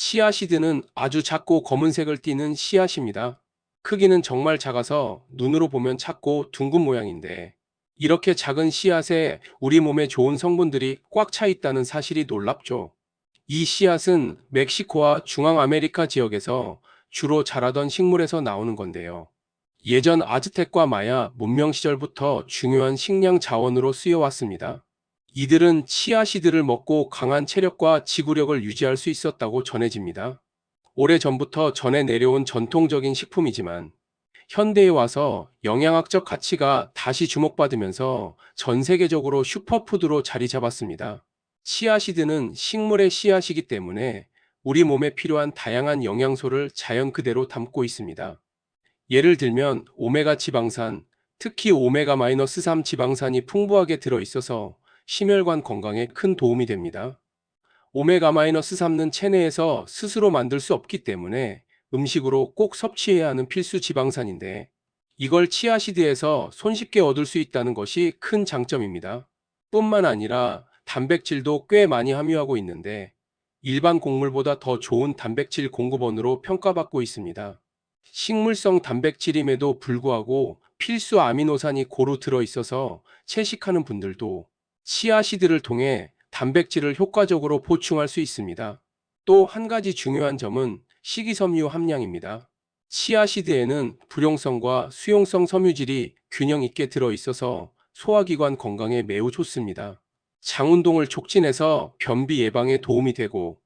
씨앗이드는 아주 작고 검은색을 띠는 씨앗입니다. 크기는 정말 작아서 눈으로 보면 작고 둥근 모양인데 이렇게 작은 씨앗에 우리 몸에 좋은 성분들이 꽉 차 있다는 사실이 놀랍죠. 이 씨앗은 멕시코와 중앙아메리카 지역에서 주로 자라던 식물에서 나오는 건데요. 예전 아즈텍과 마야 문명 시절부터 중요한 식량 자원으로 쓰여왔습니다. 이들은 치아시드를 먹고 강한 체력과 지구력을 유지할 수 있었다고 전해집니다. 오래전부터 전해 내려온 전통적인 식품이지만 현대에 와서 영양학적 가치가 다시 주목받으면서 전 세계적으로 슈퍼푸드로 자리 잡았습니다. 치아시드는 식물의 씨앗이기 때문에 우리 몸에 필요한 다양한 영양소를 자연 그대로 담고 있습니다. 예를 들면 오메가 지방산, 특히 오메가-3 지방산이 풍부하게 들어 있어서 심혈관 건강에 큰 도움이 됩니다. 오메가-3는 체내에서 스스로 만들 수 없기 때문에 음식으로 꼭 섭취해야 하는 필수 지방산인데 이걸 치아시드에서 손쉽게 얻을 수 있다는 것이 큰 장점입니다. 뿐만 아니라 단백질도 꽤 많이 함유하고 있는데 일반 곡물보다 더 좋은 단백질 공급원으로 평가받고 있습니다. 식물성 단백질임에도 불구하고 필수 아미노산이 고루 들어 있어서 채식하는 분들도 치아시드를 통해 단백질을 효과적으로 보충할 수 있습니다. 또 한 가지 중요한 점은 식이섬유 함량입니다. 치아시드에는 불용성과 수용성 섬유질이 균형 있게 들어 있어서 소화기관 건강에 매우 좋습니다. 장 운동을 촉진해서 변비 예방에 도움이 되고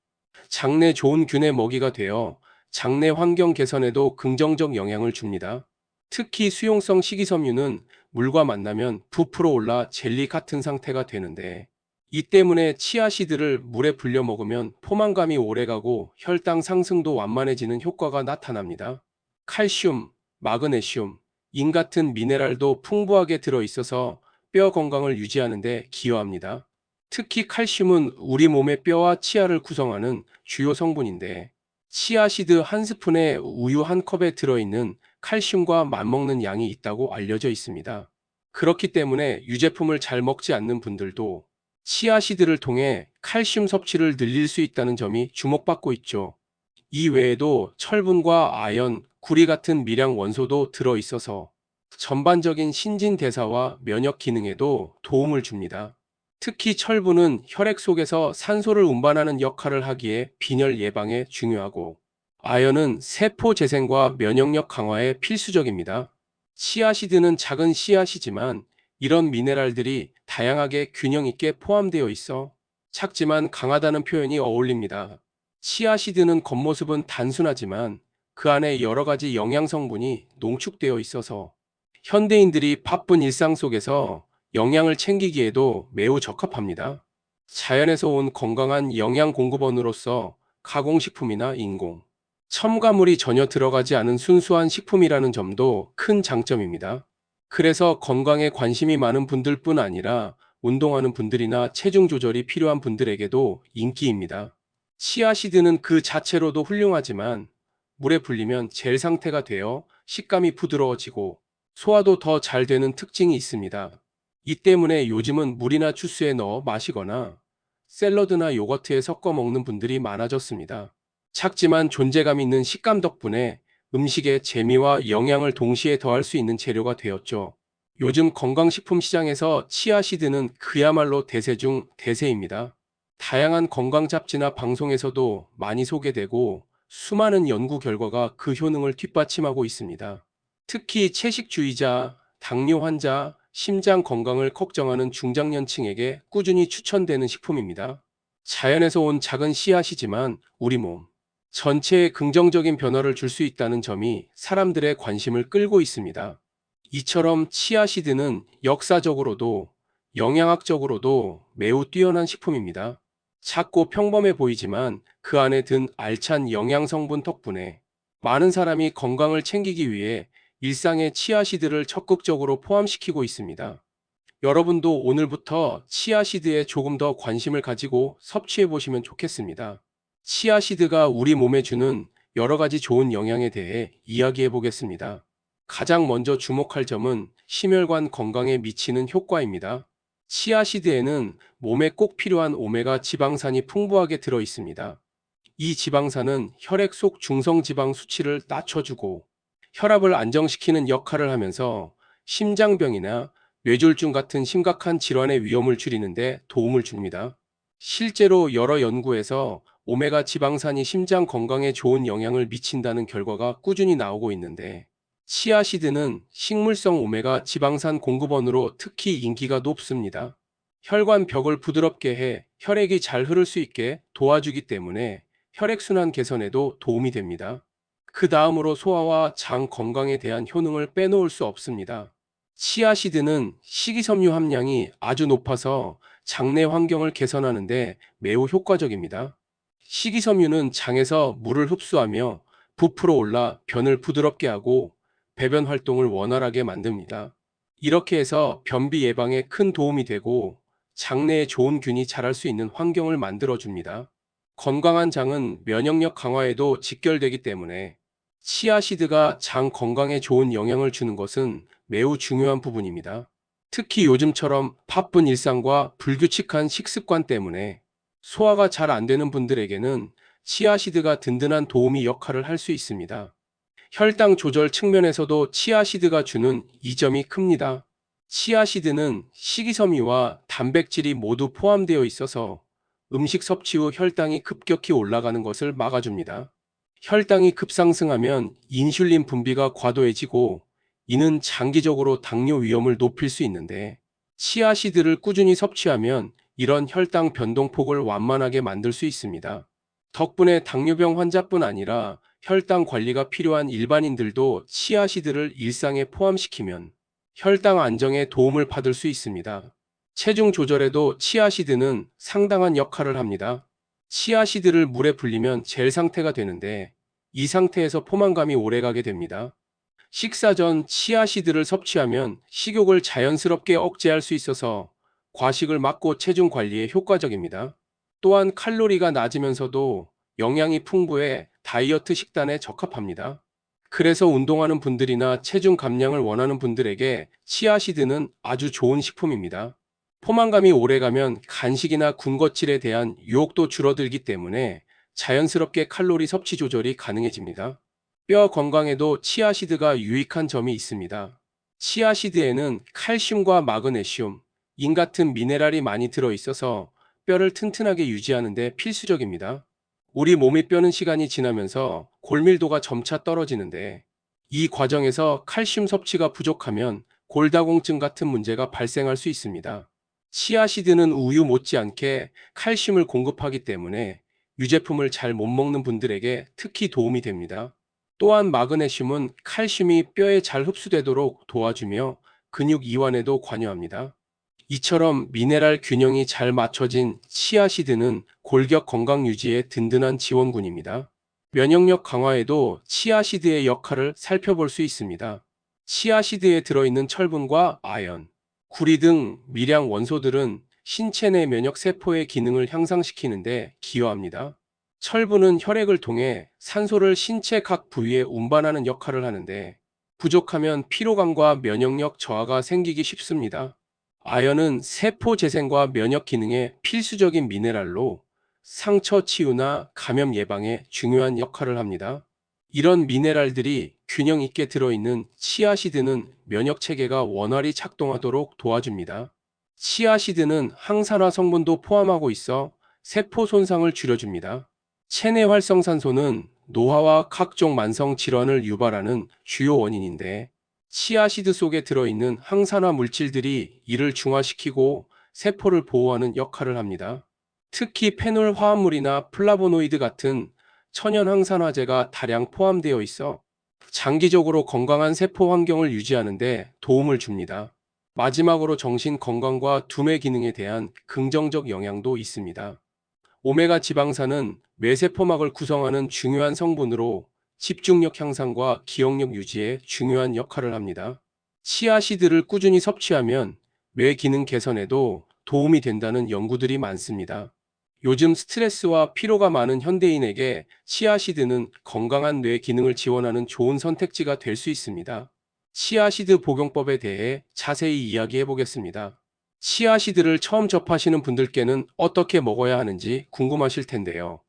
장내 좋은 균의 먹이가 되어 장내 환경 개선에도 긍정적 영향을 줍니다. 특히 수용성 식이섬유는 물과 만나면 부풀어 올라 젤리 같은 상태가 되는데 이 때문에 치아시드를 물에 불려 먹으면 포만감이 오래가고 혈당 상승도 완만해지는 효과가 나타납니다. 칼슘, 마그네슘, 인 같은 미네랄도 풍부하게 들어 있어서 뼈 건강을 유지하는 데 기여합니다. 특히 칼슘은 우리 몸의 뼈와 치아를 구성하는 주요 성분인데 치아시드 한 스푼에 우유 한 컵에 들어있는 칼슘과 맞먹는 양이 있다고 알려져 있습니다. 그렇기 때문에 유제품을 잘 먹지 않는 분들도 치아시드를 통해 칼슘 섭취를 늘릴 수 있다는 점이 주목받고 있죠. 이 외에도 철분과 아연, 구리 같은 미량 원소도 들어 있어서 전반적인 신진대사와 면역 기능에도 도움을 줍니다. 특히 철분은 혈액 속에서 산소를 운반하는 역할을 하기에 빈혈 예방에 중요하고 아연은 세포 재생과 면역력 강화에 필수적입니다. 씨앗이드는 작은 씨앗이지만 이런 미네랄들이 다양하게 균형 있게 포함되어 있어 작지만 강하다는 표현이 어울립니다. 치아시드는 겉모습은 단순하지만 그 안에 여러 가지 영양 성분이 농축되어 있어서 현대인들이 바쁜 일상 속에서 영양을 챙기기에도 매우 적합합니다. 자연에서 온 건강한 영양 공급원으로서 가공식품이나 인공, 첨가물이 전혀 들어가지 않은 순수한 식품이라는 점도 큰 장점입니다. 그래서 건강에 관심이 많은 분들뿐 아니라 운동하는 분들이나 체중 조절이 필요한 분들에게도 인기입니다. 치아시드는 그 자체로도 훌륭하지만 물에 불리면 젤 상태가 되어 식감이 부드러워지고 소화도 더 잘 되는 특징이 있습니다. 이 때문에 요즘은 물이나 주스에 넣어 마시거나 샐러드나 요거트에 섞어 먹는 분들이 많아졌습니다. 작지만 존재감 있는 식감 덕분에 음식에 재미와 영양을 동시에 더할 수 있는 재료가 되었죠. 요즘 건강식품 시장에서 치아시드는 그야말로 대세 중 대세입니다. 다양한 건강 잡지나 방송에서도 많이 소개되고 수많은 연구 결과가 그 효능을 뒷받침하고 있습니다. 특히 채식주의자, 당뇨 환자, 심장 건강을 걱정하는 중장년층에게 꾸준히 추천되는 식품입니다. 자연에서 온 작은 씨앗이지만 우리 몸 전체에 긍정적인 변화를 줄 수 있다는 점이 사람들의 관심을 끌고 있습니다. 이처럼 치아시드는 역사적으로도 영양학적으로도 매우 뛰어난 식품입니다. 작고 평범해 보이지만 그 안에 든 알찬 영양 성분 덕분에 많은 사람이 건강을 챙기기 위해 일상에 치아시드를 적극적으로 포함시키고 있습니다. 여러분도 오늘부터 치아시드에 조금 더 관심을 가지고 섭취해 보시면 좋겠습니다. 치아시드가 우리 몸에 주는 여러 가지 좋은 영향에 대해 이야기해 보겠습니다. 가장 먼저 주목할 점은 심혈관 건강에 미치는 효과입니다. 치아시드에는 몸에 꼭 필요한 오메가 지방산이 풍부하게 들어 있습니다. 이 지방산은 혈액 속 중성 지방 수치를 낮춰주고 혈압을 안정시키는 역할을 하면서 심장병이나 뇌졸중 같은 심각한 질환의 위험을 줄이는데 도움을 줍니다. 실제로 여러 연구에서 오메가 지방산이 심장 건강에 좋은 영향을 미친다는 결과가 꾸준히 나오고 있는데 치아시드는 식물성 오메가 지방산 공급원으로 특히 인기가 높습니다. 혈관 벽을 부드럽게 해 혈액이 잘 흐를 수 있게 도와주기 때문에 혈액순환 개선에도 도움이 됩니다. 그 다음으로 소화와 장 건강에 대한 효능을 빼놓을 수 없습니다. 치아시드는 식이섬유 함량이 아주 높아서 장내 환경을 개선하는데 매우 효과적입니다. 식이섬유는 장에서 물을 흡수하며 부풀어 올라 변을 부드럽게 하고 배변 활동을 원활하게 만듭니다. 이렇게 해서 변비 예방에 큰 도움이 되고 장내에 좋은 균이 자랄 수 있는 환경을 만들어 줍니다. 건강한 장은 면역력 강화에도 직결되기 때문에 치아시드가 장 건강에 좋은 영향을 주는 것은 매우 중요한 부분입니다. 특히 요즘처럼 바쁜 일상과 불규칙한 식습관 때문에 소화가 잘 안 되는 분들에게는 치아시드가 든든한 도우미 역할을 할 수 있습니다. 혈당 조절 측면에서도 치아시드가 주는 이점이 큽니다. 치아시드는 식이섬유와 단백질이 모두 포함되어 있어서 음식 섭취 후 혈당이 급격히 올라가는 것을 막아줍니다. 혈당이 급상승하면 인슐린 분비가 과도해지고 이는 장기적으로 당뇨 위험을 높일 수 있는데 치아시드를 꾸준히 섭취하면 이런 혈당 변동폭을 완만하게 만들 수 있습니다. 덕분에 당뇨병 환자뿐 아니라 혈당 관리가 필요한 일반인들도 치아시드를 일상에 포함시키면 혈당 안정에 도움을 받을 수 있습니다. 체중 조절에도 치아시드는 상당한 역할을 합니다. 치아시드를 물에 불리면 젤 상태가 되는데 이 상태에서 포만감이 오래가게 됩니다. 식사 전 치아시드를 섭취하면 식욕을 자연스럽게 억제할 수 있어서 과식을 막고 체중 관리에 효과적입니다. 또한 칼로리가 낮으면서도 영양이 풍부해 다이어트 식단에 적합합니다. 그래서 운동하는 분들이나 체중 감량을 원하는 분들에게 치아시드는 아주 좋은 식품입니다. 포만감이 오래가면 간식이나 군것질에 대한 유혹도 줄어들기 때문에 자연스럽게 칼로리 섭취 조절이 가능해집니다. 뼈 건강에도 치아시드가 유익한 점이 있습니다. 치아시드에는 칼슘과 마그네슘, 인 같은 미네랄이 많이 들어있어서 뼈를 튼튼하게 유지하는 데 필수적입니다. 우리 몸의 뼈는 시간이 지나면서 골밀도가 점차 떨어지는데 이 과정에서 칼슘 섭취가 부족하면 골다공증 같은 문제가 발생할 수 있습니다. 치아시드는 우유 못지않게 칼슘을 공급하기 때문에 유제품을 잘 못 먹는 분들에게 특히 도움이 됩니다. 또한 마그네슘은 칼슘이 뼈에 잘 흡수되도록 도와주며 근육 이완에도 관여합니다. 이처럼 미네랄 균형이 잘 맞춰진 치아시드는 골격 건강 유지에 든든한 지원군입니다. 면역력 강화에도 치아시드의 역할을 살펴볼 수 있습니다. 치아시드에 들어있는 철분과 아연, 구리 등 미량 원소들은 신체 내 면역 세포의 기능을 향상시키는데 기여합니다. 철분은 혈액을 통해 산소를 신체 각 부위에 운반하는 역할을 하는데 부족하면 피로감과 면역력 저하가 생기기 쉽습니다. 아연은 세포 재생과 면역 기능에 필수적인 미네랄로 상처 치유나 감염 예방에 중요한 역할을 합니다. 이런 미네랄들이 균형 있게 들어있는 치아시드는 면역 체계가 원활히 작동하도록 도와줍니다. 치아시드는 항산화 성분도 포함하고 있어 세포 손상을 줄여줍니다. 체내 활성산소는 노화와 각종 만성 질환을 유발하는 주요 원인인데 치아시드 속에 들어있는 항산화 물질들이 이를 중화시키고 세포를 보호하는 역할을 합니다. 특히 페놀 화합물이나 플라보노이드 같은 천연 항산화제가 다량 포함되어 있어 장기적으로 건강한 세포 환경을 유지하는 데 도움을 줍니다. 마지막으로 정신 건강과 두뇌 기능에 대한 긍정적 영향도 있습니다. 오메가 지방산은 뇌세포막을 구성하는 중요한 성분으로 집중력 향상과 기억력 유지에 중요한 역할을 합니다. 치아시드를 꾸준히 섭취하면 뇌 기능 개선에도 도움이 된다는 연구들이 많습니다. 요즘 스트레스와 피로가 많은 현대인에게 치아시드는 건강한 뇌 기능을 지원하는 좋은 선택지가 될 수 있습니다. 치아시드 복용법에 대해 자세히 이야기해 보겠습니다. 치아시드를 처음 접하시는 분들께는 어떻게 먹어야 하는지 궁금하실 텐데요.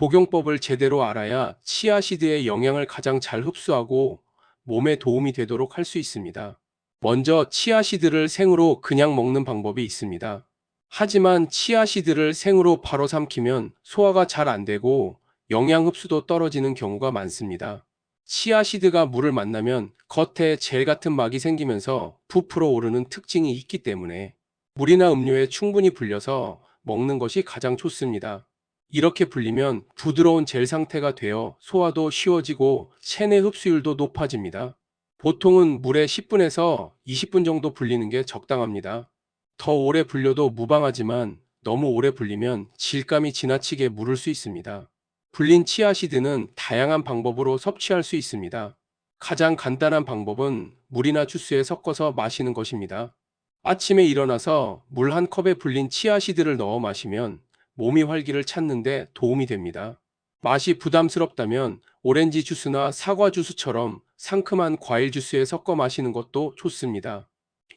복용법을 제대로 알아야 치아시드의 영양을 가장 잘 흡수하고 몸에 도움이 되도록 할 수 있습니다. 먼저 치아시드를 생으로 그냥 먹는 방법이 있습니다. 하지만 치아시드를 생으로 바로 삼키면 소화가 잘 안 되고 영양 흡수도 떨어지는 경우가 많습니다. 치아시드가 물을 만나면 겉에 젤 같은 막이 생기면서 부풀어 오르는 특징이 있기 때문에 물이나 음료에 충분히 불려서 먹는 것이 가장 좋습니다. 이렇게 불리면 부드러운 젤 상태가 되어 소화도 쉬워지고 체내 흡수율도 높아집니다. 보통은 물에 10분에서 20분 정도 불리는 게 적당합니다. 더 오래 불려도 무방하지만 너무 오래 불리면 질감이 지나치게 무를 수 있습니다. 불린 치아시드는 다양한 방법으로 섭취할 수 있습니다. 가장 간단한 방법은 물이나 주스에 섞어서 마시는 것입니다. 아침에 일어나서 물 한 컵에 불린 치아시드를 넣어 마시면 몸이 활기를 찾는데 도움이 됩니다. 맛이 부담스럽다면 오렌지 주스나 사과 주스처럼 상큼한 과일 주스에 섞어 마시는 것도 좋습니다.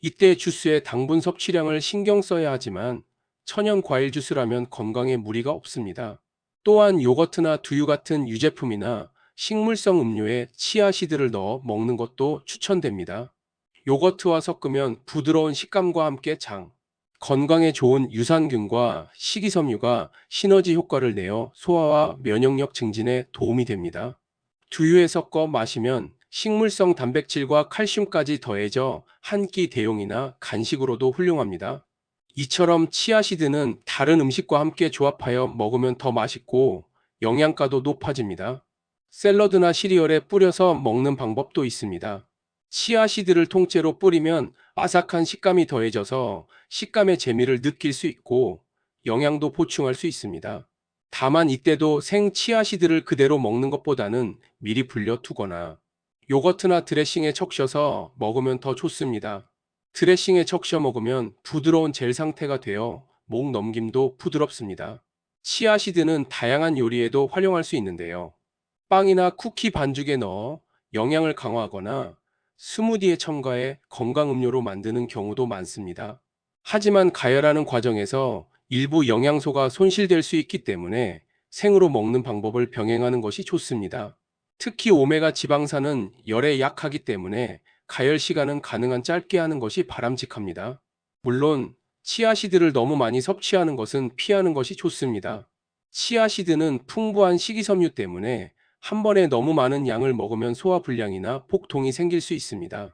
이때 주스의 당분 섭취량을 신경 써야 하지만 천연 과일 주스라면 건강에 무리가 없습니다. 또한 요거트나 두유 같은 유제품이나 식물성 음료에 치아시드를 넣어 먹는 것도 추천됩니다. 요거트와 섞으면 부드러운 식감과 함께 장, 건강에 좋은 유산균과 식이섬유가 시너지 효과를 내어 소화와 면역력 증진에 도움이 됩니다. 두유에 섞어 마시면 식물성 단백질과 칼슘까지 더해져 한 끼 대용이나 간식으로도 훌륭합니다. 이처럼 치아시드는 다른 음식과 함께 조합하여 먹으면 더 맛있고 영양가도 높아집니다. 샐러드나 시리얼에 뿌려서 먹는 방법도 있습니다. 치아시드를 통째로 뿌리면 아삭한 식감이 더해져서 식감의 재미를 느낄 수 있고 영양도 보충할 수 있습니다. 다만 이때도 생 치아시드를 그대로 먹는 것보다는 미리 불려 두거나 요거트나 드레싱에 적셔서 먹으면 더 좋습니다. 드레싱에 적셔 먹으면 부드러운 젤 상태가 되어 목 넘김도 부드럽습니다. 치아시드는 다양한 요리에도 활용할 수 있는데요. 빵이나 쿠키 반죽에 넣어 영양을 강화하거나 스무디에 첨가해 건강 음료로 만드는 경우도 많습니다. 하지만 가열하는 과정에서 일부 영양소가 손실될 수 있기 때문에 생으로 먹는 방법을 병행하는 것이 좋습니다. 특히 오메가 지방산은 열에 약하기 때문에 가열 시간은 가능한 짧게 하는 것이 바람직합니다. 물론 치아시드를 너무 많이 섭취하는 것은 피하는 것이 좋습니다. 치아시드는 풍부한 식이섬유 때문에 한 번에 너무 많은 양을 먹으면 소화불량이나 복통이 생길 수 있습니다.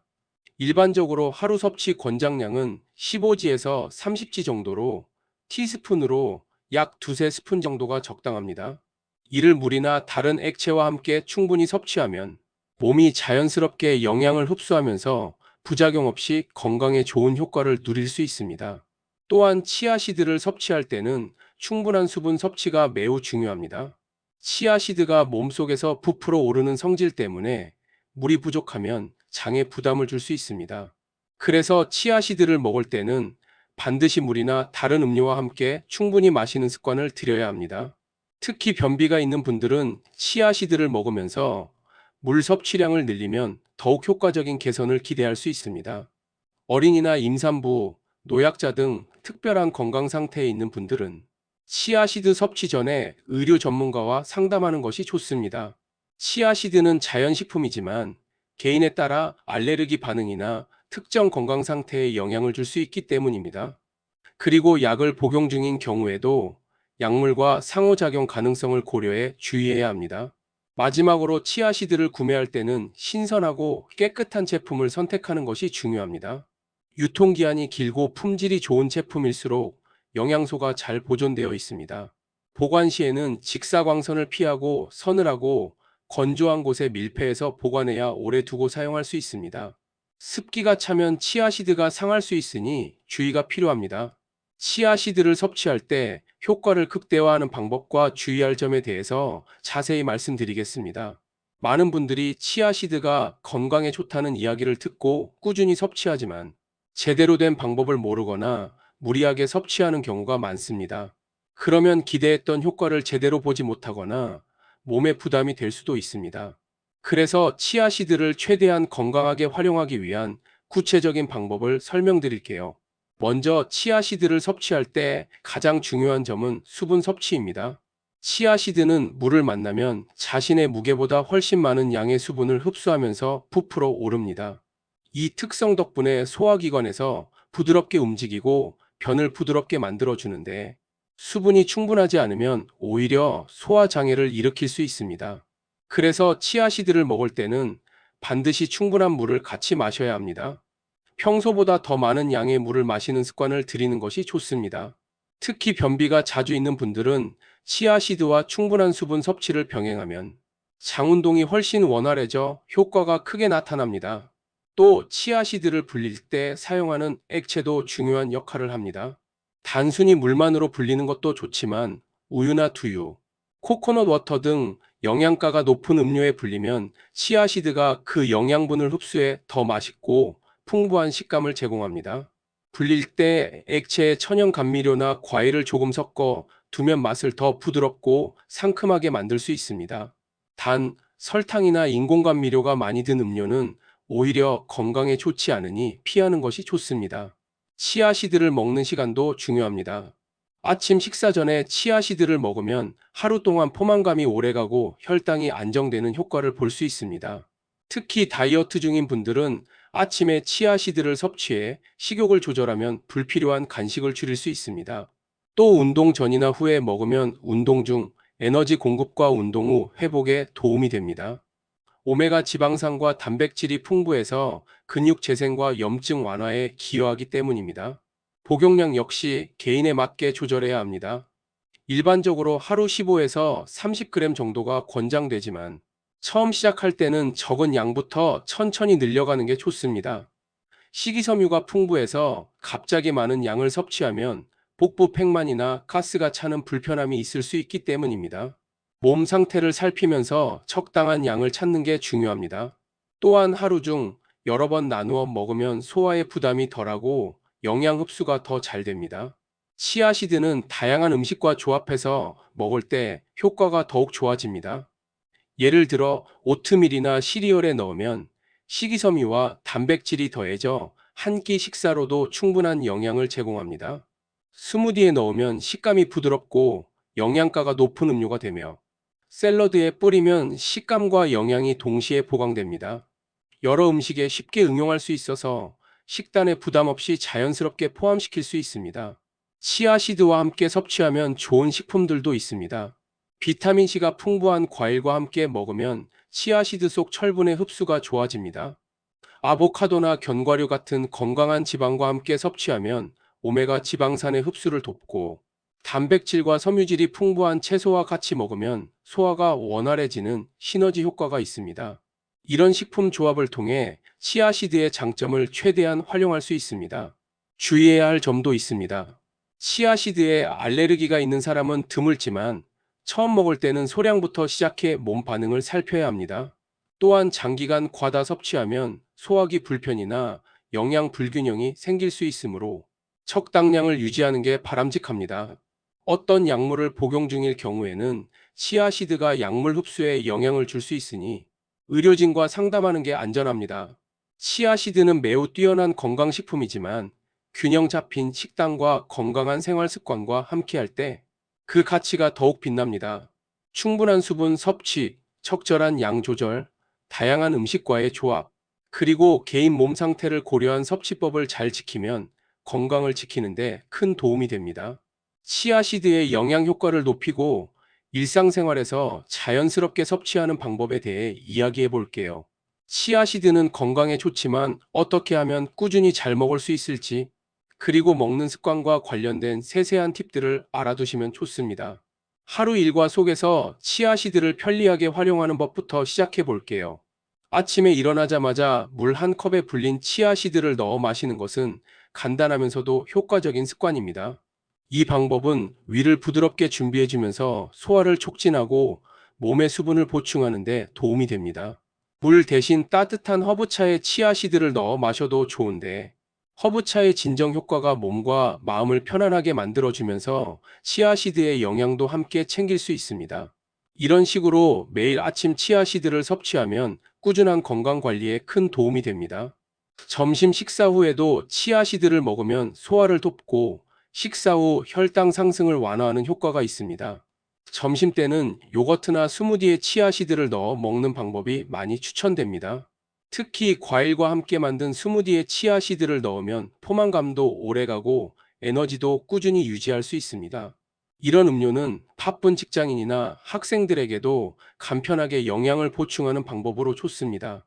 일반적으로 하루 섭취 권장량은 15지에서 30지 정도로 티스푼으로 약 두세 스푼 정도가 적당합니다. 이를 물이나 다른 액체와 함께 충분히 섭취하면 몸이 자연스럽게 영양을 흡수하면서 부작용 없이 건강에 좋은 효과를 누릴 수 있습니다. 또한 치아시드를 섭취할 때는 충분한 수분 섭취가 매우 중요합니다. 치아시드가 몸속에서 부풀어 오르는 성질 때문에 물이 부족하면 장에 부담을 줄 수 있습니다. 그래서 치아시드를 먹을 때는 반드시 물이나 다른 음료와 함께 충분히 마시는 습관을 들여야 합니다. 특히 변비가 있는 분들은 치아시드를 먹으면서 물 섭취량을 늘리면 더욱 효과적인 개선을 기대할 수 있습니다. 어린이나 임산부, 노약자 등 특별한 건강 상태에 있는 분들은 치아시드 섭취 전에 의료 전문가와 상담하는 것이 좋습니다. 치아시드는 자연식품이지만 개인에 따라 알레르기 반응이나 특정 건강 상태에 영향을 줄 수 있기 때문입니다. 그리고 약을 복용 중인 경우에도 약물과 상호작용 가능성을 고려해 주의해야 합니다. 마지막으로 치아시드를 구매할 때는 신선하고 깨끗한 제품을 선택하는 것이 중요합니다. 유통기한이 길고 품질이 좋은 제품일수록 영양소가 잘 보존되어 있습니다. 보관 시에는 직사광선을 피하고 서늘하고 건조한 곳에 밀폐해서 보관해야 오래 두고 사용할 수 있습니다. 습기가 차면 치아시드가 상할 수 있으니 주의가 필요합니다. 치아시드를 섭취할 때 효과를 극대화하는 방법과 주의할 점에 대해서 자세히 말씀드리겠습니다. 많은 분들이 치아시드가 건강에 좋다는 이야기를 듣고 꾸준히 섭취하지만 제대로 된 방법을 모르거나 무리하게 섭취하는 경우가 많습니다. 그러면 기대했던 효과를 제대로 보지 못하거나 몸에 부담이 될 수도 있습니다. 그래서 치아시드를 최대한 건강하게 활용하기 위한 구체적인 방법을 설명드릴게요. 먼저 치아시드를 섭취할 때 가장 중요한 점은 수분 섭취입니다. 치아시드는 물을 만나면 자신의 무게보다 훨씬 많은 양의 수분을 흡수하면서 부풀어 오릅니다. 이 특성 덕분에 소화기관에서 부드럽게 움직이고 변을 부드럽게 만들어주는데 수분이 충분하지 않으면 오히려 소화장애를 일으킬 수 있습니다. 그래서 치아시드를 먹을 때는 반드시 충분한 물을 같이 마셔야 합니다. 평소보다 더 많은 양의 물을 마시는 습관을 들이는 것이 좋습니다. 특히 변비가 자주 있는 분들은 치아시드와 충분한 수분 섭취를 병행하면 장 운동이 훨씬 원활해져 효과가 크게 나타납니다. 또 치아시드를 불릴 때 사용하는 액체도 중요한 역할을 합니다. 단순히 물만으로 불리는 것도 좋지만 우유나 두유, 코코넛 워터 등 영양가가 높은 음료에 불리면 치아시드가 그 영양분을 흡수해 더 맛있고 풍부한 식감을 제공합니다. 불릴 때 액체에 천연 감미료나 과일을 조금 섞어 두면 맛을 더 부드럽고 상큼하게 만들 수 있습니다. 단, 설탕이나 인공 감미료가 많이 든 음료는 오히려 건강에 좋지 않으니 피하는 것이 좋습니다. 치아시드를 먹는 시간도 중요합니다. 아침 식사 전에 치아시드를 먹으면 하루 동안 포만감이 오래가고 혈당이 안정되는 효과를 볼 수 있습니다. 특히 다이어트 중인 분들은 아침에 치아시드를 섭취해 식욕을 조절하면 불필요한 간식을 줄일 수 있습니다. 또 운동 전이나 후에 먹으면 운동 중 에너지 공급과 운동 후 회복에 도움이 됩니다. 오메가 지방산과 단백질이 풍부해서 근육 재생과 염증 완화에 기여하기 때문입니다. 복용량 역시 개인에 맞게 조절해야 합니다. 일반적으로 하루 15에서 30g 정도가 권장되지만 처음 시작할 때는 적은 양부터 천천히 늘려가는 게 좋습니다. 식이섬유가 풍부해서 갑자기 많은 양을 섭취하면 복부 팽만이나 가스가 차는 불편함이 있을 수 있기 때문입니다. 몸 상태를 살피면서 적당한 양을 찾는 게 중요합니다. 또한 하루 중 여러 번 나누어 먹으면 소화의 부담이 덜하고 영양 흡수가 더 잘 됩니다. 치아시드는 다양한 음식과 조합해서 먹을 때 효과가 더욱 좋아집니다. 예를 들어 오트밀이나 시리얼에 넣으면 식이섬유와 단백질이 더해져 한 끼 식사로도 충분한 영양을 제공합니다. 스무디에 넣으면 식감이 부드럽고 영양가가 높은 음료가 되며 샐러드에 뿌리면 식감과 영양이 동시에 보강됩니다. 여러 음식에 쉽게 응용할 수 있어서 식단에 부담 없이 자연스럽게 포함시킬 수 있습니다. 치아시드와 함께 섭취하면 좋은 식품들도 있습니다. 비타민C가 풍부한 과일과 함께 먹으면 치아시드 속 철분의 흡수가 좋아집니다. 아보카도나 견과류 같은 건강한 지방과 함께 섭취하면 오메가 지방산의 흡수를 돕고 단백질과 섬유질이 풍부한 채소와 같이 먹으면 소화가 원활해지는 시너지 효과가 있습니다. 이런 식품 조합을 통해 치아시드의 장점을 최대한 활용할 수 있습니다. 주의해야 할 점도 있습니다. 치아시드에 알레르기가 있는 사람은 드물지만 처음 먹을 때는 소량부터 시작해 몸 반응을 살펴야 합니다. 또한 장기간 과다 섭취하면 소화기 불편이나 영양 불균형이 생길 수 있으므로 적당량을 유지하는 게 바람직합니다. 어떤 약물을 복용 중일 경우에는 치아시드가 약물 흡수에 영향을 줄 수 있으니 의료진과 상담하는 게 안전합니다. 치아시드는 매우 뛰어난 건강식품이지만 균형 잡힌 식단과 건강한 생활 습관과 함께할 때 그 가치가 더욱 빛납니다. 충분한 수분 섭취, 적절한 양 조절, 다양한 음식과의 조합, 그리고 개인 몸 상태를 고려한 섭취법을 잘 지키면 건강을 지키는데 큰 도움이 됩니다. 치아시드의 영양 효과를 높이고 일상생활에서 자연스럽게 섭취하는 방법에 대해 이야기해 볼게요. 치아시드는 건강에 좋지만 어떻게 하면 꾸준히 잘 먹을 수 있을지, 그리고 먹는 습관과 관련된 세세한 팁들을 알아두시면 좋습니다. 하루 일과 속에서 치아시드를 편리하게 활용하는 법부터 시작해 볼게요. 아침에 일어나자마자 물 한 컵에 불린 치아시드를 넣어 마시는 것은 간단하면서도 효과적인 습관입니다. 이 방법은 위를 부드럽게 준비해주면서 소화를 촉진하고 몸의 수분을 보충하는 데 도움이 됩니다. 물 대신 따뜻한 허브차에 치아시드를 넣어 마셔도 좋은데 허브차의 진정 효과가 몸과 마음을 편안하게 만들어주면서 치아시드의 영양도 함께 챙길 수 있습니다. 이런 식으로 매일 아침 치아시드를 섭취하면 꾸준한 건강 관리에 큰 도움이 됩니다. 점심 식사 후에도 치아시드를 먹으면 소화를 돕고 식사 후 혈당 상승을 완화하는 효과가 있습니다. 점심 때는 요거트나 스무디에 치아시드를 넣어 먹는 방법이 많이 추천됩니다. 특히 과일과 함께 만든 스무디에 치아시드를 넣으면 포만감도 오래가고 에너지도 꾸준히 유지할 수 있습니다. 이런 음료는 바쁜 직장인이나 학생들에게도 간편하게 영양을 보충하는 방법으로 좋습니다.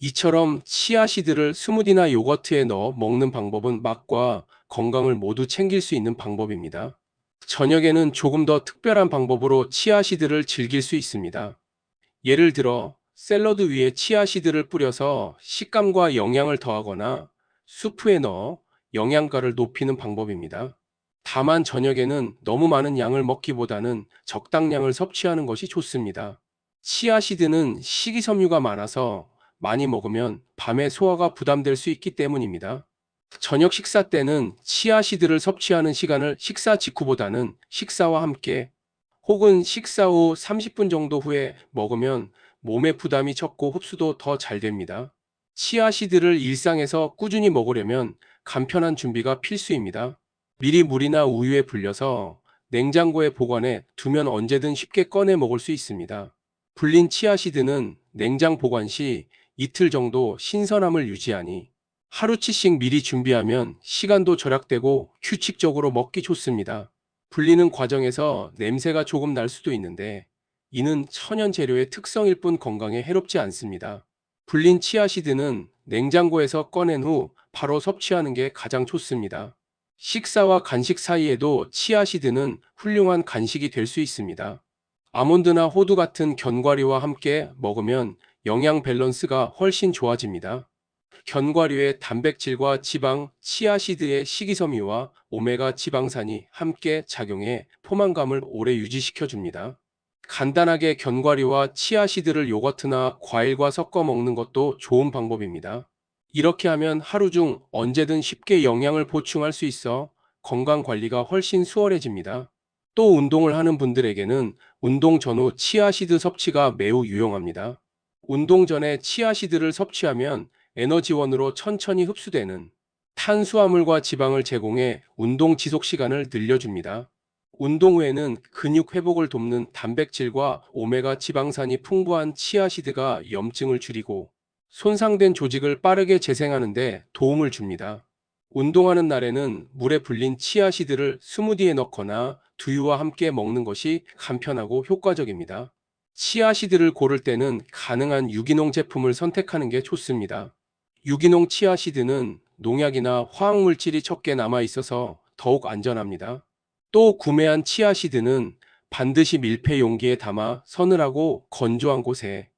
이처럼 치아시드를 스무디나 요거트에 넣어 먹는 방법은 맛과 건강을 모두 챙길 수 있는 방법입니다. 저녁에는 조금 더 특별한 방법으로 치아시드를 즐길 수 있습니다. 예를 들어 샐러드 위에 치아시드를 뿌려서 식감과 영양을 더하거나 수프에 넣어 영양가를 높이는 방법입니다. 다만 저녁에는 너무 많은 양을 먹기보다는 적당량을 섭취하는 것이 좋습니다. 치아시드는 식이섬유가 많아서 많이 먹으면 밤에 소화가 부담될 수 있기 때문입니다. 저녁 식사 때는 치아시드를 섭취하는 시간을 식사 직후보다는 식사와 함께 혹은 식사 후 30분 정도 후에 먹으면 몸의 부담이 적고 흡수도 더 잘 됩니다. 치아시드를 일상에서 꾸준히 먹으려면 간편한 준비가 필수입니다. 미리 물이나 우유에 불려서 냉장고에 보관해 두면 언제든 쉽게 꺼내 먹을 수 있습니다. 불린 치아시드는 냉장 보관 시 이틀 정도 신선함을 유지하니 하루치씩 미리 준비하면 시간도 절약되고 규칙적으로 먹기 좋습니다. 불리는 과정에서 냄새가 조금 날 수도 있는데 이는 천연 재료의 특성일 뿐 건강에 해롭지 않습니다. 불린 치아시드는 냉장고에서 꺼낸 후 바로 섭취하는 게 가장 좋습니다. 식사와 간식 사이에도 치아시드는 훌륭한 간식이 될 수 있습니다. 아몬드나 호두 같은 견과류와 함께 먹으면 영양 밸런스가 훨씬 좋아집니다. 견과류의 단백질과 지방, 치아시드의 식이섬유와 오메가 지방산이 함께 작용해 포만감을 오래 유지시켜 줍니다. 간단하게 견과류와 치아시드를 요거트나 과일과 섞어 먹는 것도 좋은 방법입니다. 이렇게 하면 하루 중 언제든 쉽게 영양을 보충할 수 있어 건강 관리가 훨씬 수월해집니다. 또 운동을 하는 분들에게는 운동 전후 치아시드 섭취가 매우 유용합니다. 운동 전에 치아시드를 섭취하면 에너지원으로 천천히 흡수되는 탄수화물과 지방을 제공해 운동 지속 시간을 늘려줍니다. 운동 후에는 근육 회복을 돕는 단백질과 오메가 지방산이 풍부한 치아시드가 염증을 줄이고 손상된 조직을 빠르게 재생하는 데 도움을 줍니다. 운동하는 날에는 물에 불린 치아시드를 스무디에 넣거나 두유와 함께 먹는 것이 간편하고 효과적입니다. 치아시드를 고를 때는 가능한 유기농 제품을 선택하는 게 좋습니다. 유기농 치아시드는 농약이나 화학물질이 적게 남아 있어서 더욱 안전합니다. 또 구매한 치아시드는 반드시 밀폐 용기에 담아 서늘하고 건조한 곳에